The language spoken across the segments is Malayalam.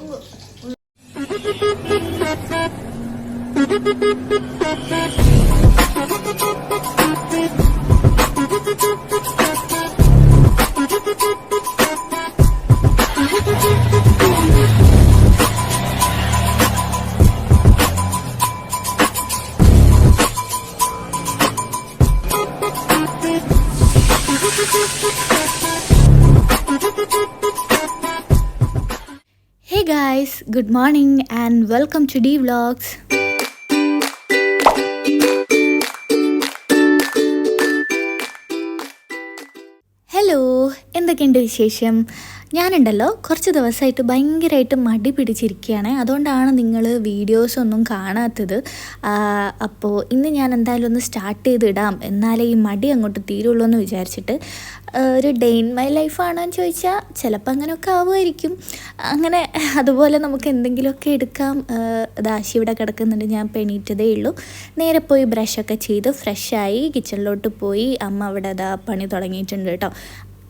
Thank you. Good morning and welcome to the vlogs hello എന്തൊക്കെയുണ്ട് വിശേഷം? ഞാനുണ്ടല്ലോ കുറച്ച് ദിവസമായിട്ട് ഭയങ്കരമായിട്ട് മടി പിടിച്ചിരിക്കുകയാണ്. അതുകൊണ്ടാണ് നിങ്ങൾ വീഡിയോസ് ഒന്നും കാണാത്തത്. അപ്പോൾ ഇന്ന് ഞാൻ എന്തായാലും ഒന്ന് സ്റ്റാർട്ട് ചെയ്തിടാം. എന്നാലേ ഈ മടി അങ്ങോട്ട് തീരുള്ളൂ എന്ന് വിചാരിച്ചിട്ട് ഒരു ഡേ ഇൻ മൈ ലൈഫാണോ എന്ന് ചോദിച്ചാൽ ചിലപ്പോൾ അങ്ങനെയൊക്കെ ആവുമായിരിക്കും. അങ്ങനെ അതുപോലെ നമുക്ക് എന്തെങ്കിലുമൊക്കെ എടുക്കാം. ദാശി ഇവിടെ കിടക്കുന്നുണ്ട് ഞാൻ പെണീറ്റതേ ഉള്ളൂ. നേരെ പോയി ബ്രഷൊക്കെ ചെയ്ത് ഫ്രഷായി കിച്ചണിലോട്ട് പോയി അമ്മ അവിടെ അതാ പണി തുടങ്ങിയിട്ടുണ്ട് കേട്ടോ.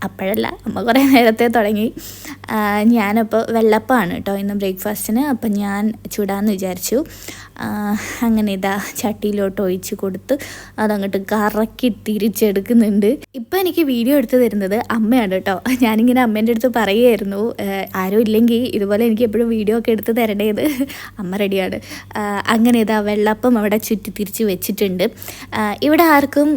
അപ്പോഴല്ല അമ്മ കുറേ നേരത്തെ തുടങ്ങി. ഞാനപ്പോൾ വെള്ളപ്പാണ് കേട്ടോ ഇന്ന് ബ്രേക്ക്ഫാസ്റ്റിന്. അപ്പം ഞാൻ ചൂടാന്ന് വിചാരിച്ചു. അങ്ങനെ ഇതാ ചട്ടിയിലോട്ട് ഒഴിച്ച് കൊടുത്ത് അതങ്ങോട്ട് കറക്കി തിരിച്ചെടുക്കുന്നുണ്ട്. ഇപ്പം എനിക്ക് വീഡിയോ എടുത്ത് തരുന്നത് അമ്മയാണ് കേട്ടോ. ഞാനിങ്ങനെ അമ്മേന്റെ അടുത്ത് പറയുമായിരുന്നു ആരും ഇല്ലെങ്കിൽ ഇതുപോലെ എനിക്ക് എപ്പോഴും വീഡിയോ ഒക്കെ എടുത്ത് തരേണ്ടത് അമ്മ റെഡിയാണ്. അങ്ങനെ ഇതാ വെള്ളപ്പം അവിടെ ചുറ്റി തിരിച്ച് വെച്ചിട്ടുണ്ട്. ഇവിടെ ആർക്കും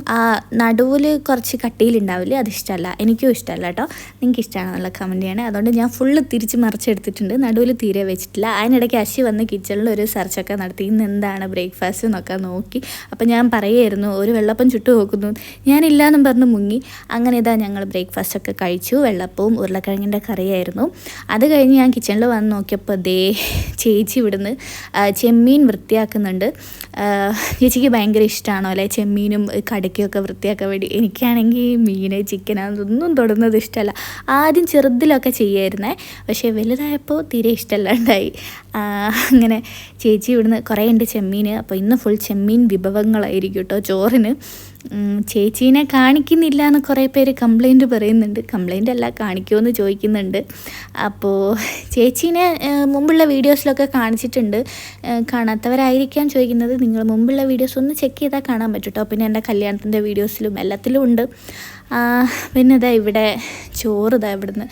നടുവിൽ കുറച്ച് കട്ടിയിലുണ്ടാവില്ലേ അത് ഇഷ്ടമല്ല. എനിക്കും ഇഷ്ടമല്ല കേട്ടോ. നിങ്ങൾക്ക് ഇഷ്ടമാണെന്നുള്ള കമന്റ് ചെയ്യണേ. അതുകൊണ്ട് ഞാൻ ഫുള്ള് തിരിച്ച് മറിച്ചെടുത്തിട്ടുണ്ട്. നടുവിൽ തീരെ വെച്ചിട്ടില്ല. അതിനിടയ്ക്ക് അശി വന്ന് കിച്ചണിൽ ഒരു സെർച്ചൊക്കെ നടത്തി. ഇന്ന് എന്താണ് ബ്രേക്ക്ഫാസ്റ്റ് എന്നൊക്കെ നോക്കി. അപ്പം ഞാൻ പറയുമായിരുന്നു ഒരു വെള്ളപ്പം ചുട്ടു നോക്കുന്നു. ഞാനില്ലാന്നും പറഞ്ഞ് മുങ്ങി. അങ്ങനെ ഇതാ ഞങ്ങൾ ബ്രേക്ക്ഫാസ്റ്റ് ഒക്കെ കഴിച്ചു. വെള്ളപ്പവും ഉരുളക്കിഴങ്ങിന്റെ കറിയായിരുന്നു. അത് കഴിഞ്ഞ് ഞാൻ കിച്ചണിൽ വന്ന് നോക്കിയപ്പോൾ ദേ ചേച്ചി ഇവിടുന്ന് ചെമ്മീൻ വൃത്തിയാക്കുന്നുണ്ട്. ചേച്ചിക്ക് ഭയങ്കര ഇഷ്ടമാണോ അല്ലെ? ചെമ്മീനും കടയ്ക്കൊക്കെ വൃത്തിയാക്കാൻ വേണ്ടി. എനിക്കാണെങ്കിൽ മീൻ ചിക്കൻ അതൊന്നും തൊടുന്നത് ഇഷ്ടമല്ല ആദ്യം ചെറുതിലൊക്കെ ചെയ്യായിരുന്നേ പക്ഷേ വലുതായപ്പോൾ തീരെ ഇഷ്ടമല്ലാണ്ടായി അങ്ങനെ ചേച്ചി ഇവിടുന്ന് കുറേ ഉണ്ട് ചെമ്മീൻ അപ്പോൾ ഇന്ന് ഫുൾ ചെമ്മീൻ വിഭവങ്ങളായിരിക്കും കേട്ടോ ചോറിന്. ചേച്ചീനെ കാണിക്കുന്നില്ല എന്ന് കുറേ പേര് കംപ്ലൈന്റ് പറയുന്നുണ്ട്. കംപ്ലൈന്റ് അല്ല കാണിക്കുമോ ചോദിക്കുന്നുണ്ട്. അപ്പോൾ ചേച്ചീനെ മുമ്പുള്ള വീഡിയോസിലൊക്കെ കാണിച്ചിട്ടുണ്ട്. കാണാത്തവരായിരിക്കാം ചോദിക്കുന്നത്. നിങ്ങൾ മുമ്പുള്ള വീഡിയോസ് ഒന്ന് ചെക്ക് ചെയ്താൽ കാണാൻ പറ്റും കേട്ടോ പിന്നെ എന്റെ കല്യാണത്തിന്റെ വീഡിയോസിലും എല്ലാത്തിലും ഉണ്ട്. പിന്നെ ഇതാ ഇവിടെ ചോറ് ഇതാ ഇവിടുന്ന്.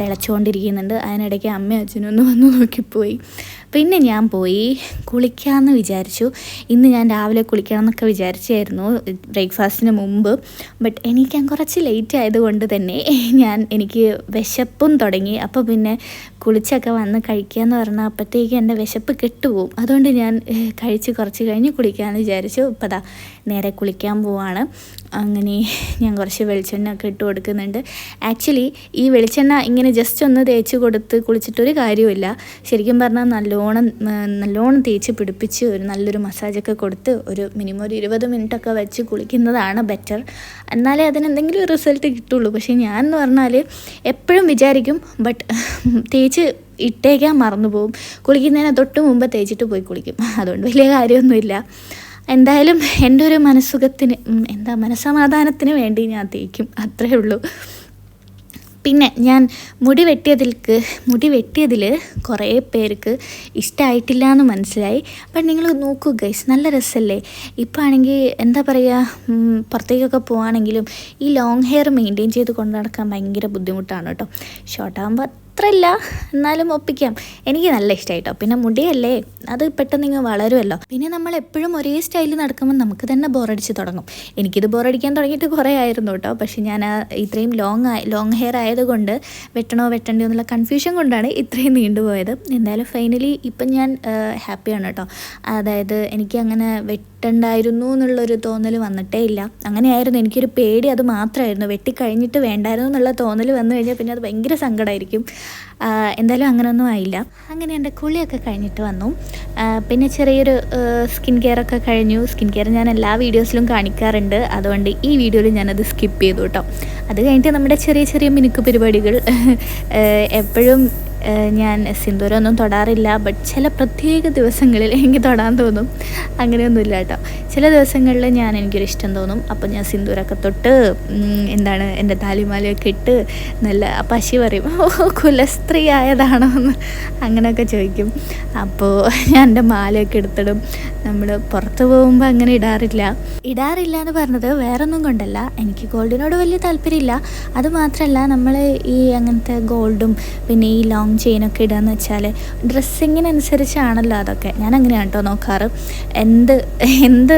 തിളച്ചുകൊണ്ടിരിക്കുന്നുണ്ട്. അതിനിടയ്ക്ക് അമ്മയും അച്ഛനും ഒന്ന് വന്ന് നോക്കിപ്പോയി. പിന്നെ ഞാൻ പോയി കുളിക്കാമെന്ന് വിചാരിച്ചു. ഇന്ന് ഞാൻ രാവിലെ കുളിക്കണം എന്നൊക്കെ വിചാരിച്ചായിരുന്നു ബ്രേക്ക്ഫാസ്റ്റിന് മുമ്പ്. ബട്ട് എനിക്ക് കുറച്ച് ലേറ്റ് ആയതുകൊണ്ട് തന്നെ ഞാൻ എനിക്ക് വിശപ്പും തുടങ്ങി. അപ്പോൾ പിന്നെ കുളിച്ചൊക്കെ വന്ന് കഴിക്കുക എന്ന് പറഞ്ഞാൽ അപ്പോഴത്തേക്ക് എന്റെ വിശപ്പ് കെട്ടുപോകും. അതുകൊണ്ട് ഞാൻ കഴിച്ച് കുറച്ച് കഴിഞ്ഞ് കുളിക്കാമെന്ന് വിചാരിച്ചു. ഇപ്പോൾ ദാ നേരെ കുളിക്കാൻ പോവാണ്. അങ്ങനെ ഞാൻ കുറച്ച് വെളിച്ചെണ്ണ ഒക്കെ ഇട്ട് കൊടുക്കുന്നുണ്ട്. ആക്ച്വലി ഈ വെളിച്ചെണ്ണ ഇങ്ങനെ ജസ്റ്റ് ഒന്ന് തേച്ച് കൊടുത്ത് കുളിച്ചിട്ടൊരു കാര്യമില്ല ശരിക്കും പറഞ്ഞാൽ നല്ലോണം നല്ലോണം തേച്ച് പിടിപ്പിച്ച് ഒരു നല്ലൊരു മസാജൊക്കെ കൊടുത്ത് ഒരു മിനിമം ഒരു ഇരുപത് മിനിറ്റൊക്കെ വെച്ച് കുളിക്കുന്നതാണ് ബെറ്റർ എന്നാലേ അതിനെന്തെങ്കിലും റിസൾട്ട് കിട്ടുള്ളൂ. പക്ഷേ ഞാൻ എന്ന് പറഞ്ഞാൽ എപ്പോഴും വിചാരിക്കും ബട്ട് തേച്ച് ഇട്ടേക്കാൻ മറന്നു പോകും കുളിക്കുന്നതിന് തൊട്ട് മുമ്പ് തേച്ചിട്ട് പോയി കുളിക്കും. അതുകൊണ്ട് വലിയ കാര്യമൊന്നുമില്ല. എന്തായാലും എന്റെ ഒരു മനസ്സുഖത്തിന് എന്താ മനസ്സമാധാനത്തിന് വേണ്ടി ഞാൻ തേക്കും. അത്രേ ഉള്ളൂ. പിന്നെ ഞാൻ മുടി വെട്ടിയതിൽക്ക് മുടി വെട്ടിയതിൽ കുറേ പേർക്ക് ഇഷ്ടമായിട്ടില്ല എന്ന് മനസ്സിലായി. അപ്പം നിങ്ങൾ നോക്കൂ ഗൈസ് നല്ല രസമല്ലേ ഇപ്പോൾ ആണെങ്കിൽ എന്താ പറയുക പുറത്തേക്കൊക്കെ പോവാണെങ്കിലും ഈ ലോങ് ഹെയർ മെയിന്റെയിൻ ചെയ്ത് കൊണ്ട് നടക്കാൻ ഭയങ്കര ബുദ്ധിമുട്ടാണ് കേട്ടോ. ഷോർട്ടാകുമ്പോൾ അത്രയില്ല എന്നാലും ഒപ്പിക്കാം. എനിക്ക് നല്ല ഇഷ്ടമായി കേട്ടോ പിന്നെ മുടിയല്ലേ? അത് പെട്ടെന്ന് ഇങ്ങ് വളരുമല്ലോ. പിന്നെ നമ്മൾ എപ്പോഴും ഒരേ സ്റ്റൈലിൽ നടക്കുമ്പോൾ നമുക്ക് തന്നെ ബോറടിച്ച് തുടങ്ങും. എനിക്കിത് ബോറടിക്കാൻ തുടങ്ങിയിട്ട് കുറേ ആയിരുന്നു കേട്ടോ. പക്ഷേ ഞാൻ ഇത്രയും ലോങ് ലോങ് ഹെയർ ആയതുകൊണ്ട് വെട്ടണോ വെട്ടണ്ടോ എന്നുള്ള കൺഫ്യൂഷൻ കൊണ്ടാണ് ഇത്രയും നീണ്ടുപോയത് എന്തായാലും ഫൈനലി ഇപ്പം ഞാൻ ഹാപ്പിയാണ് കേട്ടോ. അതായത് എനിക്ക് അങ്ങനെ വെട്ടണ്ടായിരുന്നു എന്നുള്ളൊരു തോന്നൽ വന്നിട്ടേ ഇല്ല. അങ്ങനെയായിരുന്നു. എനിക്കൊരു പേടി. അത് മാത്രമായിരുന്നു. വെട്ടിക്കഴിഞ്ഞിട്ട് വേണ്ടായിരുന്നു എന്നുള്ള തോന്നൽ വന്നു കഴിഞ്ഞാൽ പിന്നെ അത് ഭയങ്കര സങ്കടമായിരിക്കും എന്തായാലും അങ്ങനെയൊന്നും ആയില്ല. അങ്ങനെ എന്റെ കുളിയൊക്കെ കഴിഞ്ഞിട്ട് വന്നു. പിന്നെ ചെറിയൊരു സ്കിൻ കെയർ ഒക്കെ കഴിഞ്ഞു. സ്കിൻ കെയർ ഞാൻ എല്ലാ വീഡിയോസിലും കാണിക്കാറുണ്ട്. അതുകൊണ്ട് ഈ വീഡിയോയിൽ ഞാനത് സ്കിപ്പ് ചെയ്തു കേട്ടോ. അത് കഴിഞ്ഞിട്ട് നമ്മുടെ ചെറിയ ചെറിയ മിനുക്ക് പരിപാടികൾ എപ്പോഴും ഞാൻ സിന്ദൂരമൊന്നും തൊടാറില്ല ബട്ട് ചില പ്രത്യേക ദിവസങ്ങളിൽ എനിക്ക് തൊടാൻ തോന്നും. അങ്ങനെയൊന്നുമില്ല കേട്ടോ. ചില ദിവസങ്ങളിൽ ഞാൻ എനിക്കൊരു ഇഷ്ടം തോന്നും. അപ്പോൾ ഞാൻ സിന്ദൂരമൊക്കെ തൊട്ട് എന്താണ് എന്റെ താലിമാലയൊക്കെ ഇട്ട് നല്ല പശി പറയും. ഓ കുലസ്ത്രീ ആയതാണോ എന്ന് അങ്ങനെയൊക്കെ ചോദിക്കും. അപ്പോൾ ഞാൻ എന്റെ മാലയൊക്കെ എടുത്തിടും. നമ്മൾ പുറത്ത് പോകുമ്പോൾ അങ്ങനെ ഇടാറില്ല. ഇടാറില്ല എന്ന് പറഞ്ഞത് വേറൊന്നും കൊണ്ടല്ല. എനിക്ക് ഗോൾഡിനോട് വലിയ താല്പര്യമില്ല. അതുമാത്രമല്ല നമ്മൾ ഈ അങ്ങനത്തെ ഗോൾഡും പിന്നെ ഈ ലോങ് ചെയിനൊക്കെ ഇടുകയെന്ന് വെച്ചാൽ ഡ്രസ്സിങ്ങിനനുസരിച്ചാണല്ലോ അതൊക്കെ. ഞാൻ അങ്ങനെയാണ് കേട്ടോ നോക്കാറ്. എന്ത് എന്ത്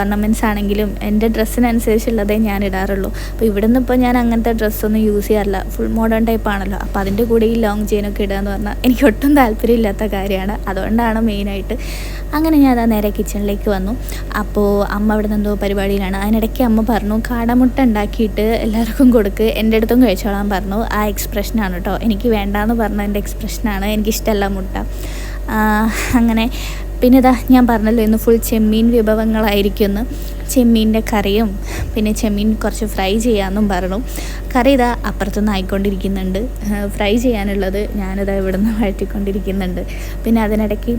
ഓർണമെന്റ്സ് ആണെങ്കിലും എന്റെ ഡ്രസ്സിനനുസരിച്ചുള്ളതേ ഞാൻ ഇടാറുള്ളൂ. അപ്പോൾ ഇവിടെ നിന്ന് ഇപ്പോൾ ഞാൻ അങ്ങനത്തെ ഡ്രസ്സൊന്നും യൂസ് ചെയ്യാറില്ല. ഫുൾ മോഡേൺ ടൈപ്പ് ആണല്ലോ. അപ്പോൾ അതിന്റെ കൂടെ ഈ ലോങ് ചെയിനൊക്കെ ഇടുക എന്ന് പറഞ്ഞാൽ എനിക്ക് ഒട്ടും താല്പര്യമില്ലാത്ത കാര്യമാണ്. അതുകൊണ്ടാണ് മെയിനായിട്ട് അങ്ങനെ ഞാൻ അതാ നേരെ കിച്ചണിലേക്ക് വന്നു. അപ്പോൾ അമ്മ അവിടെ നിന്ന് എന്തോ പരിപാടിയിലാണ്. അതിനിടയ്ക്ക് അമ്മ പറഞ്ഞു കാടമുട്ട ഉണ്ടാക്കിയിട്ട് എല്ലാവർക്കും കൊടുക്ക്. എന്റെ അടുത്തും കഴിച്ചോളാൻ പറഞ്ഞു. ആ എക്സ്പ്രഷനാണ് കേട്ടോ. എനിക്ക് വേണ്ടാന്ന് പറഞ്ഞ എന്റെ എക്സ്പ്രഷനാണ്. എനിക്കിഷ്ടമല്ല മുട്ട. അങ്ങനെ പിന്നെ ഇതാ ഞാൻ പറഞ്ഞല്ലോ ഇന്ന് ഫുൾ ചെമ്മീൻ വിഭവങ്ങളായിരിക്കും എന്ന് ചെമ്മീന്റെ കറിയും പിന്നെ ചെമ്മീൻ കുറച്ച് ഫ്രൈ ചെയ്യാമെന്നും പറഞ്ഞു. കറി ഇതാ അപ്പുറത്തുനിന്ന് ആയിക്കൊണ്ടിരിക്കുന്നുണ്ട്. ഫ്രൈ ചെയ്യാനുള്ളത് ഞാനിതാ ഇവിടെ നിന്ന് വഴറ്റിക്കൊണ്ടിരിക്കുന്നുണ്ട്. പിന്നെ അതിനിടയ്ക്ക്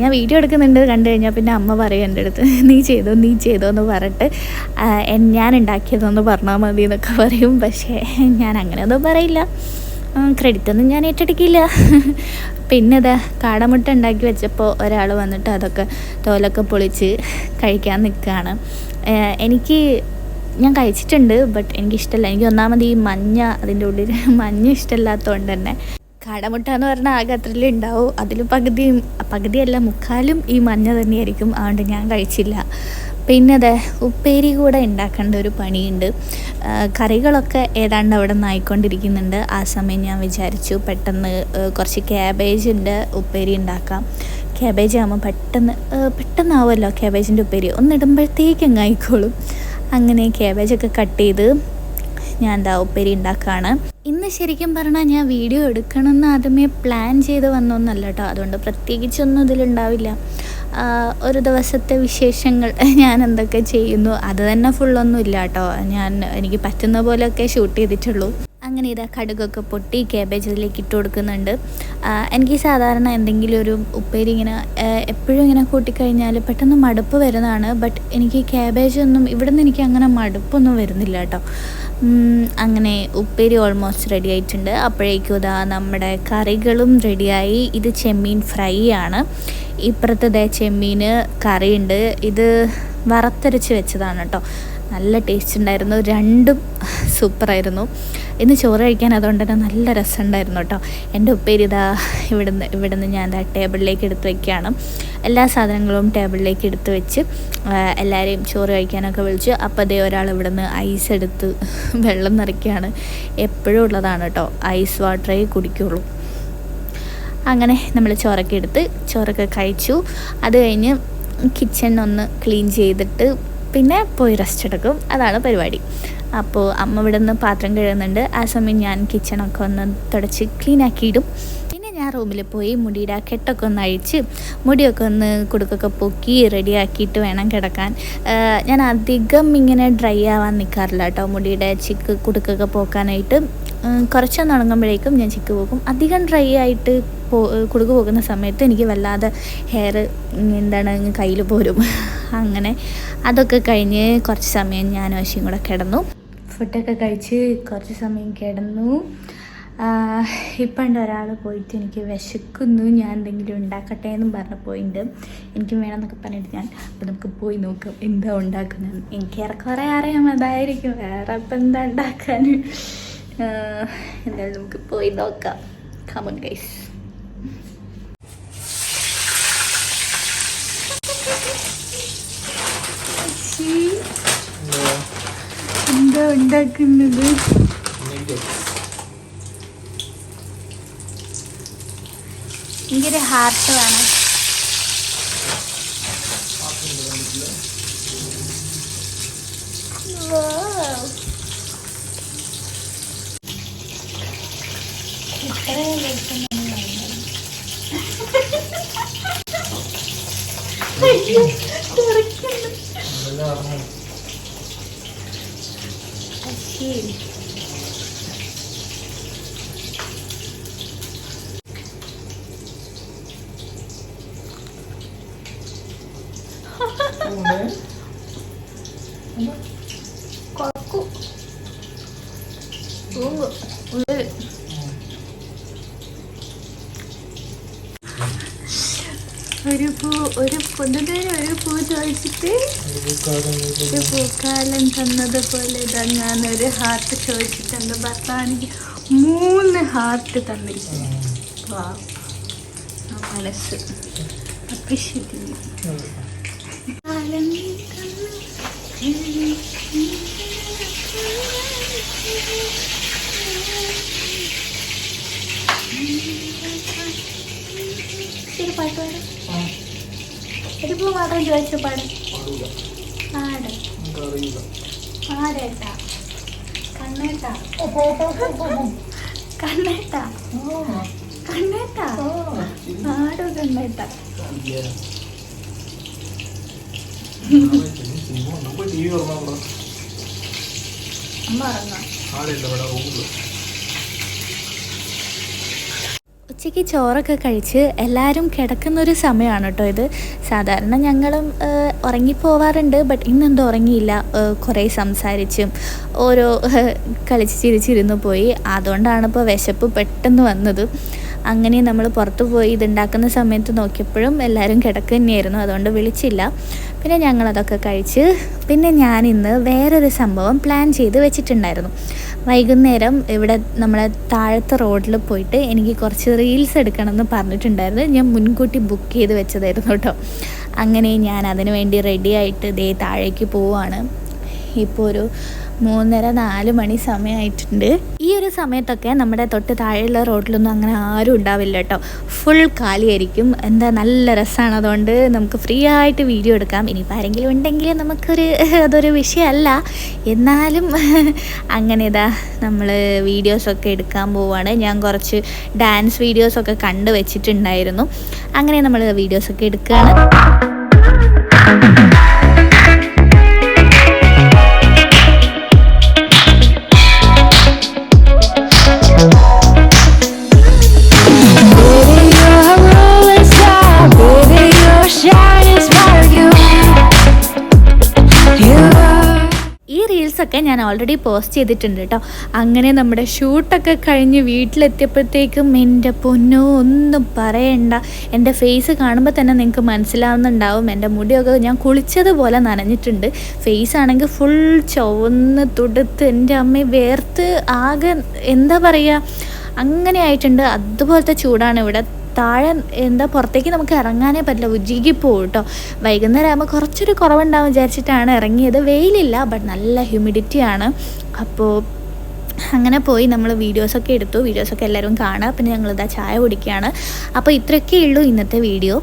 ഞാൻ വീഡിയോ എടുക്കുന്നുണ്ട് കണ്ടു കഴിഞ്ഞാൽ പിന്നെ അമ്മ പറയും എന്റെ അടുത്ത് നീ ചെയ്തോ നീ ചെയ്തോ എന്ന് പറഞ്ഞിട്ട് ഞാൻ ഉണ്ടാക്കിയതെന്ന് പറഞ്ഞാൽ മതി എന്നൊക്കെ പറയും. പക്ഷേ ഞാൻ അങ്ങനെയൊന്നും പറയില്ല. ക്രെഡിറ്റ് ഒന്നും ഞാൻ ഏറ്റെടുക്കില്ല. പിന്നെ ഇതാ കാടമുട്ട ഉണ്ടാക്കി വെച്ചപ്പോൾ ഒരാൾ വന്നിട്ട് അതൊക്കെ തോലൊക്കെ പൊളിച്ച് കഴിക്കാൻ നിൽക്കുകയാണ് എനിക്ക് ഞാൻ കഴിച്ചിട്ടുണ്ട് ബട്ട് എനിക്കിഷ്ടമല്ല എനിക്ക് ഒന്നാമത് ഈ മഞ്ഞ അതിന്റെ ഉള്ളിൽ മഞ്ഞ ഇഷ്ടമല്ലാത്തതുകൊണ്ട് തന്നെ. കാടമുട്ട എന്ന് പറഞ്ഞാൽ ആകെ അത്രയല്ലേ ഉണ്ടാവും. അതിൽ പകുതിയും പകുതിയല്ല മുക്കാലും ഈ മഞ്ഞ തന്നെയായിരിക്കും. അതുകൊണ്ട് ഞാൻ കഴിച്ചില്ല. പിന്നെ അതെ ഉപ്പേരി കൂടെ ഉണ്ടാക്കേണ്ട ഒരു പണിയുണ്ട്. കറികളൊക്കെ ഏതാണ്ട് അവിടെ നിന്ന് ആയിക്കൊണ്ടിരിക്കുന്നുണ്ട് ആ സമയം ഞാൻ വിചാരിച്ചു പെട്ടെന്ന് കുറച്ച് ക്യാബേജിന്റെ ഉപ്പേരി ഉണ്ടാക്കാം ക്യാബേജ് ആകുമ്പോൾ പെട്ടെന്ന് പെട്ടെന്നാവുമല്ലോ ക്യാബേജിന്റെ ഉപ്പേരി. ഒന്നിടുമ്പോഴത്തേക്ക് ആയിക്കോളും. അങ്ങനെ ക്യാബേജൊക്കെ കട്ട് ചെയ്ത് ഞാൻ എന്താ ഉപ്പേരി ഉണ്ടാക്കുകയാണ് ഇന്ന് ശരിക്കും പറഞ്ഞാൽ ഞാൻ വീഡിയോ എടുക്കണമെന്ന് ആദ്യമേ പ്ലാൻ ചെയ്ത് വന്നൊന്നല്ല കേട്ടോ. അതുകൊണ്ട് പ്രത്യേകിച്ചൊന്നും ഇതിലുണ്ടാവില്ല. ഒരു ദിവസത്തെ വിശേഷങ്ങൾ ഞാൻ എന്തൊക്കെ ചെയ്യുന്നു? അത് തന്നെ ഫുള്ളൊന്നും ഇല്ല കേട്ടോ ഞാൻ എനിക്ക് പറ്റുന്ന പോലെയൊക്കെ ഷൂട്ട് ചെയ്തിട്ടുള്ളൂ. അങ്ങനെ ഇതാ കടുകൊക്കെ പൊട്ടി ക്യാബേജിലേക്ക് ഇട്ട് കൊടുക്കുന്നുണ്ട്. എനിക്ക് സാധാരണ എന്തെങ്കിലും ഒരു ഉപ്പേരി ഇങ്ങനെ എപ്പോഴും ഇങ്ങനെ കൂട്ടിക്കഴിഞ്ഞാൽ പെട്ടെന്ന് മടുപ്പ് വരുന്നതാണ്. ബട്ട് എനിക്ക് ക്യാബേജ് ഒന്നും ഇവിടെ നിന്ന് എനിക്ക് അങ്ങനെ മടുപ്പൊന്നും വരുന്നില്ല കേട്ടോ. അങ്ങനെ ഉപ്പേരി ഓൾമോസ്റ്റ് റെഡി ആയിട്ടുണ്ട്. അപ്പോഴേക്കും ഇതാ നമ്മുടെ കറികളും റെഡിയായി ഇത് ചെമ്മീൻ ഫ്രൈ ആണ്. ഇപ്പുറത്തെ ദേ ചെമ്മീൻ കറിയുണ്ട്. ഇത് വറുത്തരച്ച് വെച്ചതാണ് കേട്ടോ. നല്ല ടേസ്റ്റ് ഉണ്ടായിരുന്നു. രണ്ടും സൂപ്പറായിരുന്നു ഇന്ന് ചോറ് കഴിക്കാൻ അതുകൊണ്ട് തന്നെ നല്ല രസമുണ്ടായിരുന്നു കേട്ടോ. എന്റെ ഉപ്പേരി ഇതാ ഇവിടുന്ന് ഇവിടുന്ന് ഞാൻ ടേബിളിലേക്ക് എടുത്ത് വയ്ക്കുകയാണ് എല്ലാ സാധനങ്ങളും ടേബിളിലേക്ക് എടുത്ത് വെച്ച് എല്ലാവരെയും ചോറ് കഴിക്കാനൊക്കെ വിളിച്ചു. അപ്പോൾ അതേ ഒരാൾ ഇവിടുന്ന് ഐസ് എടുത്ത് വെള്ളം നിറയ്ക്കുകയാണ്. എപ്പോഴും ഉള്ളതാണ് കേട്ടോ. ഐസ് വാട്ടറേ കുടിക്കുള്ളൂ. അങ്ങനെ നമ്മൾ ചോറൊക്കെ എടുത്ത് ചോറൊക്കെ കഴിച്ചു. അത് കഴിഞ്ഞ് കിച്ചൺ ഒന്ന് ക്ലീൻ ചെയ്തിട്ട് പിന്നെ പോയി റെസ്റ്റ് എടുക്കും. അതാണ് പരിപാടി. അപ്പോൾ അമ്മ ഇവിടെ നിന്ന് പാത്രം കഴുകുന്നുണ്ട്. ആ സമയം ഞാൻ കിച്ചണൊക്കെ ഒന്ന് തുടച്ച് ക്ലീനാക്കിയിടും പിന്നെ ഞാൻ റൂമിൽ പോയി മുടിയുടെ ആ കെട്ടൊക്കെ ഒന്ന് അഴിച്ച് മുടിയൊക്കെ ഒന്ന് കുടുക്കൊക്കെ പൊക്കി റെഡിയാക്കിയിട്ട് വേണം കിടക്കാൻ. ഞാൻ അധികം ഇങ്ങനെ ഡ്രൈ ആവാൻ നിൽക്കാറില്ല കേട്ടോ. മുടിയുടെ ചിക്ക് കുടുക്കൊക്കെ പോക്കാനായിട്ട്. കുറച്ചൊന്ന് നടങ്ങുമ്പോഴേക്കും ഞാൻ ചിക്ക് പോകും. അധികം ഡ്രൈ ആയിട്ട് പോ കുടുക്ക് പോകുന്ന സമയത്ത് എനിക്ക് വല്ലാതെ ഹെയർ എന്താണ് കയ്യിൽ പോരും. അങ്ങനെ അതൊക്കെ കഴിഞ്ഞ് കുറച്ച് സമയം ഞാൻ വശയും കൂടെ കിടന്നു. ഫുഡൊക്കെ കഴിച്ച് കുറച്ച് സമയം കിടന്നു. ഇപ്പം ഒരാൾ പോയിട്ട് എനിക്ക് വിശക്കുന്നു. ഞാൻ എന്തെങ്കിലും ഉണ്ടാക്കട്ടെ എന്നും പറഞ്ഞ പോയിട്ടുണ്ട് എനിക്ക് വേണമെന്നൊക്കെ പറഞ്ഞിട്ട് ഞാൻ അപ്പം നമുക്ക് പോയി നോക്കാം എന്താ ഉണ്ടാക്കുന്നത്. എനിക്ക് ഏറെക്കുറെ അറിയാം. അതായിരിക്കും. വേറെ ഇപ്പം എന്താ ഉണ്ടാക്കാൻ? എന്തായാലും നമുക്ക് പോയി നോക്കാം. കമൺ ഗൈസ് എന്താ? ഉണ്ടാക്കുന്നത്? എനിക്കൊരു ഹാർട്ട് വേണം. ഇത്രയും വലിപ്പം കൊക്കു ഉള്ളു ഉള്ളിൽ ഒരു പൂ ഒരു പൊതുവേരെ ഒരു പൂ ചോദിച്ചിട്ട് ഒരു പൂക്കാലം തന്നതുപോലെ ഞാൻ ഒരു ഹാർട്ട് ചോദിച്ചിട്ട് എന്റെ ഭർത്താവിന് മൂന്ന് ഹാർട്ട് തന്നിരിക്കുന്നു. മനസ്സ്. അപ്രീഷിയേറ്റ് ചെയ്യുന്നു പാട്ട് പാടാം ഒരു പൂ മാത്രം ചോദിച്ചു പാട്. പാട്. പാടേട്ടാ. കണ്ണേട്ടാ. കണ്ണേട്ടാ. കണ്ണേട്ടാ. പാടു കണ്ണേട്ടാ അമ്മ ഉറങ്ങാം ഉച്ചയ്ക്ക് ചോറൊക്കെ കഴിച്ച് എല്ലാവരും കിടക്കുന്നൊരു സമയമാണ് കേട്ടോ ഇത്. സാധാരണ ഞങ്ങളും ഉറങ്ങിപ്പോവാറുണ്ട് ബട്ട് ഇന്നെന്തോ ഉറങ്ങിയില്ല. കുറേ സംസാരിച്ചും ഓരോ കളിച്ച് ചിരിച്ചിരുന്നു പോയി. അതുകൊണ്ടാണ് ഇപ്പോൾ വിശപ്പ് പെട്ടെന്ന് വന്നത്. അങ്ങനെ നമ്മൾ പുറത്ത് പോയി ഇതുണ്ടാക്കുന്ന സമയത്ത് നോക്കിയപ്പോഴും എല്ലാവരും കിടക്കുക തന്നെയായിരുന്നു. അതുകൊണ്ട് വിളിച്ചില്ല. പിന്നെ ഞങ്ങളതൊക്കെ കഴിച്ച് പിന്നെ ഞാൻ ഇന്ന് വേറൊരു സംഭവം പ്ലാൻ ചെയ്ത് വെച്ചിട്ടുണ്ടായിരുന്നു. വൈകുന്നേരം ഇവിടെ നമ്മളെ താഴത്തെ റോഡിൽ പോയിട്ട് എനിക്ക് കുറച്ച് റീൽസ് എടുക്കണമെന്ന് പറഞ്ഞിട്ടുണ്ടായിരുന്നു. ഞാൻ മുൻകൂട്ടി ബുക്ക് ചെയ്ത് വെച്ചതായിരുന്നു കേട്ടോ. അങ്ങനെ ഞാൻ അതിന് വേണ്ടി റെഡി ആയിട്ട് ദേ താഴേക്ക് പോവുകയാണ് ഇപ്പോൾ ഒരു മൂന്നര നാല് മണി സമയമായിട്ടുണ്ട്. ഈ ഒരു സമയത്തൊക്കെ നമ്മുടെ തൊട്ട് താഴെയുള്ള റോഡിലൊന്നും അങ്ങനെ ആരും ഉണ്ടാവില്ല കേട്ടോ. ഫുൾ കാലിയായിരിക്കും. എന്താ നല്ല രസമാണ് അതുകൊണ്ട് നമുക്ക് ഫ്രീ ആയിട്ട് വീഡിയോ എടുക്കാം. ഇനിയിപ്പോൾ ആരെങ്കിലും ഉണ്ടെങ്കിൽ നമുക്കൊരു അതൊരു വിഷയമല്ല. എന്നാലും അങ്ങനെ ഇതാ നമ്മൾ വീഡിയോസൊക്കെ എടുക്കാൻ പോവുകയാണ് ഞാൻ കുറച്ച് ഡാൻസ് വീഡിയോസൊക്കെ കണ്ടു വെച്ചിട്ടുണ്ടായിരുന്നു. അങ്ങനെ നമ്മൾ വീഡിയോസൊക്കെ എടുക്കുകയാണ് റീൽസൊക്കെ ഞാൻ ഓൾറെഡി പോസ്റ്റ് ചെയ്തിട്ടുണ്ട് കേട്ടോ. അങ്ങനെ നമ്മുടെ ഷൂട്ടൊക്കെ കഴിഞ്ഞ് വീട്ടിലെത്തിയപ്പോഴത്തേക്കും എന്റെ പൊന്നോ ഒന്നും പറയണ്ട. എന്റെ ഫേസ് കാണുമ്പോൾ തന്നെ നിങ്ങൾക്ക് മനസ്സിലാവുന്നുണ്ടാവും. എന്റെ മുടിയൊക്കെ ഞാൻ കുളിച്ചതുപോലെ നനഞ്ഞിട്ടുണ്ട്. ഫേസ് ആണെങ്കിൽ ഫുൾ ചുവന്ന് തുടുത്ത് എന്റെ അമ്മ വേർത്ത് ആകെ എന്താ പറയുക അങ്ങനെ ആയിട്ടുണ്ട്. അതുപോലത്തെ ചൂടാണ് ഇവിടെ. താഴെ എന്താ പുറത്തേക്ക് നമുക്ക് ഇറങ്ങാനേ പറ്റില്ല. ഉരുകി പോകും കേട്ടോ വൈകുന്നേരം ആകുമ്പോൾ കുറച്ചൊരു കുറവുണ്ടാവും വിചാരിച്ചിട്ടാണ് ഇറങ്ങിയത്. വെയിലില്ല ബട്ട് നല്ല ഹ്യൂമിഡിറ്റിയാണ് അപ്പോൾ അങ്ങനെ പോയി നമ്മൾ വീഡിയോസൊക്കെ എടുത്തു. വീഡിയോസൊക്കെ എല്ലാവരും കാണുക. പിന്നെ ഞങ്ങളിതാ ചായ കുടിക്കുകയാണ്. അപ്പോൾ ഇത്രയൊക്കെ ഉള്ളൂ ഇന്നത്തെ വീഡിയോ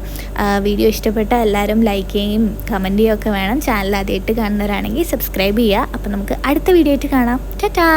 വീഡിയോ ഇഷ്ടപ്പെട്ട എല്ലാവരും ലൈക്ക് ചെയ്യും കമന്റ് ചെയ്യുകയൊക്കെ വേണം. ചാനൽ ആദ്യമായിട്ട് കാണുന്നവരാണെങ്കിൽ സബ്സ്ക്രൈബ് ചെയ്യുക. അപ്പോൾ നമുക്ക് അടുത്ത വീഡിയോ ആയിട്ട് കാണാം. ടാറ്റാ